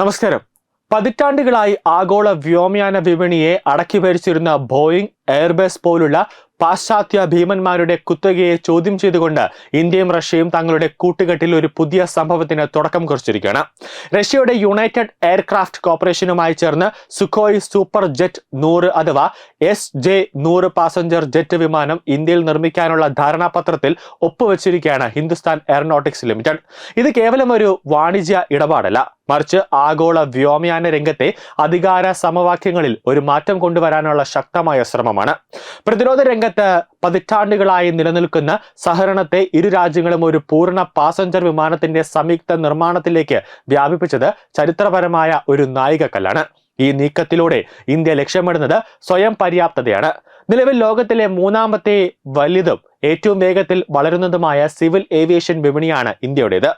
നമസ്കാരം. പതിറ്റാണ്ടുകളായി ആഗോള വ്യോമയാന വിപണിയെ അടക്കി ഭരിച്ചിരുന്ന ബോയിങ് എയർബേസ് പോലുള്ള പാശ്ചാത്യ ഭീമന്മാരുടെ കുത്തകയെ ചോദ്യം ചെയ്തുകൊണ്ട് ഇന്ത്യയും റഷ്യയും തങ്ങളുടെ കൂട്ടുകെട്ടിൽ ഒരു പുതിയ സംഭവത്തിന് തുടക്കം കുറിച്ചിരിക്കുകയാണ്. റഷ്യയുടെ യുണൈറ്റഡ് എയർക്രാഫ്റ്റ് കോർപ്പറേഷനുമായി ചേർന്ന് സുഖോയ് സൂപ്പർ ജെറ്റ് നൂറ് അഥവാ എസ് ജെ നൂറ് പാസഞ്ചർ ജെറ്റ് വിമാനം ഇന്ത്യയിൽ നിർമ്മിക്കാനുള്ള ധാരണാപത്രത്തിൽ ഒപ്പുവെച്ചിരിക്കുകയാണ് ഹിന്ദുസ്ഥാൻ എയറോനോട്ടിക്സ് ലിമിറ്റഡ്. ഇത് കേവലം ഒരു വാണിജ്യ ഇടപാടല്ല. മറിച്ച് ആഗോള വ്യോമയാന രംഗത്തെ അധികാര സമവാക്യങ്ങളിൽ ഒരു മാറ്റം കൊണ്ടുവരാനുള്ള ശക്തമായ ശ്രമമാണ്. പ്രതിരോധ രംഗത്ത് പതിറ്റാണ്ടുകളായി നിലനിൽക്കുന്ന സഹകരണത്തെ ഇരു രാജ്യങ്ങളും ഒരു പൂർണ പാസഞ്ചർ വിമാനത്തിന്റെ സംയുക്ത നിർമ്മാണത്തിലേക്ക് വ്യാപിപ്പിച്ചത് ചരിത്രപരമായ ഒരു നായികക്കല്ലാണ്. ഈ നീക്കത്തിലൂടെ ഇന്ത്യ ലക്ഷ്യമിടുന്നത് സ്വയം പര്യാപ്തതയാണ്. നിലവിൽ ലോകത്തിലെ മൂന്നാമത്തെ വലുതും ഏറ്റവും വേഗത്തിൽ വളരുന്നതുമായ സിവിൽ ഏവിയേഷൻ വിപണിയാണ് ഇന്ത്യയുടേത്.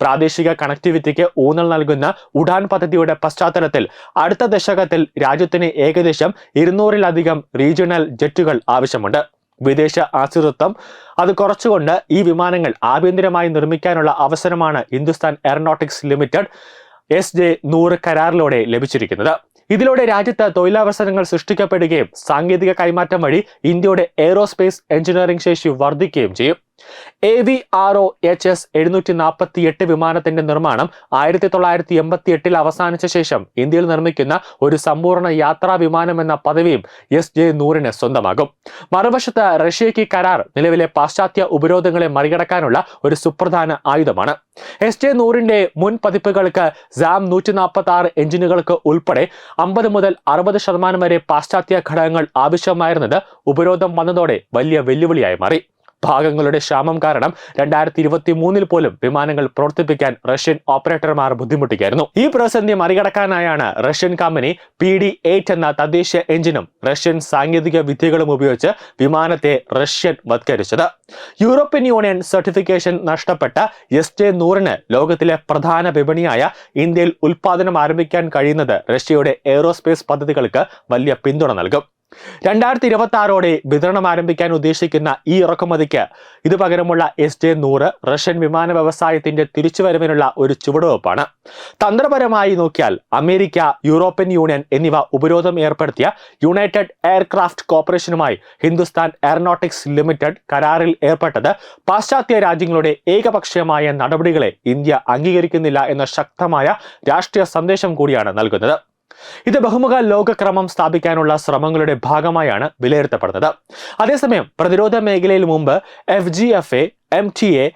പ്രാദേശിക കണക്ടിവിറ്റിക്ക് ഊന്നൽ നൽകുന്ന ഉഡാൻ പദ്ധതിയുടെ പശ്ചാത്തലത്തിൽ അടുത്ത ദശകത്തിൽ രാജ്യത്തിന് ഏകദേശം ഇരുന്നൂറിലധികം റീജിയണൽ ജെറ്റുകൾ ആവശ്യമുണ്ട്. വിദേശ ആശ്രിതത്വം അത് കുറച്ചുകൊണ്ട് ഈ വിമാനങ്ങൾ ആഭ്യന്തരമായി നിർമ്മിക്കാനുള്ള അവസരമാണ് Hindustan Aeronautics Limited S J നൂറ് കരാറിലൂടെ ലഭിച്ചിരിക്കുന്നത്. ഇതിലൂടെ രാജ്യത്ത് തൊഴിലവസരങ്ങൾ സൃഷ്ടിക്കപ്പെടുകയും സാങ്കേതിക കൈമാറ്റം വഴി ഇന്ത്യയുടെ എയ്റോസ്പേസ് എഞ്ചിനീയറിംഗ് ശേഷി വർദ്ധിക്കുകയും ചെയ്യും. A V R O H S എഴുന്നൂറ്റി നാൽപ്പത്തി എട്ട് വിമാനത്തിന്റെ നിർമ്മാണം ആയിരത്തി തൊള്ളായിരത്തി എൺപത്തി എട്ടിൽ അവസാനിച്ച ശേഷം ഇന്ത്യയിൽ നിർമ്മിക്കുന്ന ഒരു സമ്പൂർണ യാത്രാ വിമാനം എന്ന പദവിയും എസ് ജെ നൂറിന് സ്വന്തമാകും. മറുവശത്ത് റഷ്യയ്ക്ക് കരാർ നിലവിലെ പാശ്ചാത്യ ഉപരോധങ്ങളെ മറികടക്കാനുള്ള ഒരു സുപ്രധാന ആയുധമാണ്. എസ് ജെ നൂറിന്റെ മുൻ പതിപ്പുകൾക്ക് സാം നൂറ്റി നാൽപ്പത്തി ആറ് എഞ്ചിനുകൾക്ക് ഉൾപ്പെടെ അമ്പത് മുതൽ അറുപത് ശതമാനം വരെ പാശ്ചാത്യ ഘടകങ്ങൾ ആവശ്യമായിരുന്നത് ഉപരോധം വന്നതോടെ വലിയ വെല്ലുവിളിയായി മാറി. ഭാഗങ്ങളുടെ ക്ഷാമം കാരണം രണ്ടായിരത്തി ഇരുപത്തി മൂന്നിൽ പോലും വിമാനങ്ങൾ പ്രവർത്തിപ്പിക്കാൻ റഷ്യൻ ഓപ്പറേറ്റർമാർ ബുദ്ധിമുട്ടിക്കായിരുന്നു. ഈ പ്രതിസന്ധി മറികടക്കാനായാണ് Russian company P D eight എന്ന തദ്ദേശീയ എഞ്ചിനും റഷ്യൻ സാങ്കേതിക വിദ്യകളും ഉപയോഗിച്ച് വിമാനത്തെ റഷ്യൻ വത്കരിച്ചത്. യൂറോപ്യൻ യൂണിയൻ സർട്ടിഫിക്കേഷൻ നഷ്ടപ്പെട്ട എസ് ജെ നൂറിന് ലോകത്തിലെ പ്രധാന വിപണിയായ ഇന്ത്യയിൽ ഉൽപാദനം ആരംഭിക്കാൻ കഴിയുന്നത് റഷ്യയുടെ എയ്റോസ്പേസ് പദ്ധതികൾക്ക് വലിയ പിന്തുണ നൽകും. രണ്ടായിരത്തി ഇരുപത്തി ആറോടെ വിതരണം ആരംഭിക്കാൻ ഉദ്ദേശിക്കുന്ന ഈ ഇറക്കുമതിക്ക് ഇത് പകരമുള്ള എസ് ജെ നൂറ് റഷ്യൻ വിമാന വ്യവസായത്തിന്റെ തിരിച്ചുവരവിനുള്ള ഒരു ചുവടുവെപ്പാണ് തന്ത്രപരമായി നോക്കിയാൽ അമേരിക്ക യൂറോപ്യൻ യൂണിയൻ എന്നിവ ഉപരോധം ഏർപ്പെടുത്തിയ യുണൈറ്റഡ് എയർക്രാഫ്റ്റ് കോർപ്പറേഷനുമായി ഹിന്ദുസ്ഥാൻ എയറോനോട്ടിക്സ് ലിമിറ്റഡ് കരാറിൽ ഏർപ്പെട്ടത് പാശ്ചാത്യ രാജ്യങ്ങളുടെ ഏകപക്ഷീയമായ നടപടികളെ ഇന്ത്യ അംഗീകരിക്കുന്നില്ല എന്ന ശക്തമായ രാഷ്ട്രീയ സന്ദേശം കൂടിയാണ് നൽകുന്നത്. ഇത് ബഹുമുഖ ലോകക്രമം സ്ഥാപിക്കാനുള്ള ശ്രമങ്ങളുടെ ഭാഗമായാണ് വിലയിരുത്തപ്പെടുന്നത്. അതേസമയം പ്രതിരോധ മേഖലയിൽ മുമ്പ് F G F A M T A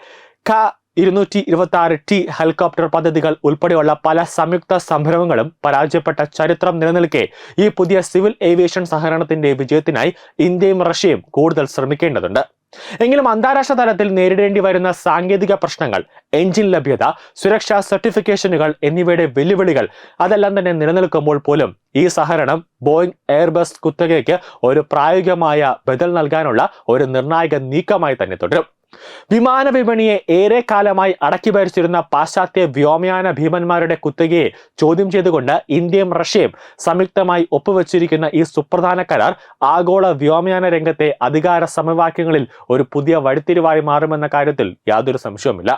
ക ഇരുന്നൂറ്റി ഇരുപത്തി ആറ് ടി ഹെലികോപ്റ്റർ പദ്ധതികൾ ഉൾപ്പെടെയുള്ള പല സംയുക്ത സംരംഭങ്ങളും പരാജയപ്പെട്ട ചരിത്രം നിലനിൽക്കെ ഈ പുതിയ സിവിൽ ഏവിയേഷൻ സഹകരണത്തിന്റെ വിജയത്തിനായി ഇന്ത്യയും റഷ്യയും കൂടുതൽ ശ്രമിക്കേണ്ടതുണ്ട്. എങ്കിലും അന്താരാഷ്ട്ര തലത്തിൽ നേരിടേണ്ടി വരുന്ന സാങ്കേതിക പ്രശ്നങ്ങൾ എഞ്ചിൻ ലഭ്യത സുരക്ഷാ സർട്ടിഫിക്കേഷനുകൾ എന്നിവയുടെ വെല്ലുവിളികൾ അതെല്ലാം തന്നെ നിലനിൽക്കുമ്പോൾ പോലും ഈ സഹകരണം ബോയിങ് എയർബസ് കുത്തകയ്ക്ക് ഒരു പ്രായോഗികമായ ബദൽ നൽകാനുള്ള ഒരു നിർണായക നീക്കമായി തന്നെ തുടരും. വിമാന വിപണിയെ ഏറെ കാലമായി അടക്കി ഭരിച്ചിരുന്ന പാശ്ചാത്യ വ്യോമയാന ഭീമന്മാരുടെ കുത്തകയെ ചോദ്യം ചെയ്തുകൊണ്ട് ഇന്ത്യയും റഷ്യയും സംയുക്തമായി ഒപ്പുവെച്ചിരിക്കുന്ന ഈ സുപ്രധാന കരാർ ആഗോള വ്യോമയാന രംഗത്തെ അധികാര സമവാക്യങ്ങളിൽ ഒരു പുതിയ വഴിത്തിരിവായി മാറുമെന്ന കാര്യത്തിൽ യാതൊരു സംശയവുമില്ല.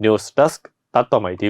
ന്യൂസ് ഡെസ്ക് തത്വമൈ ടി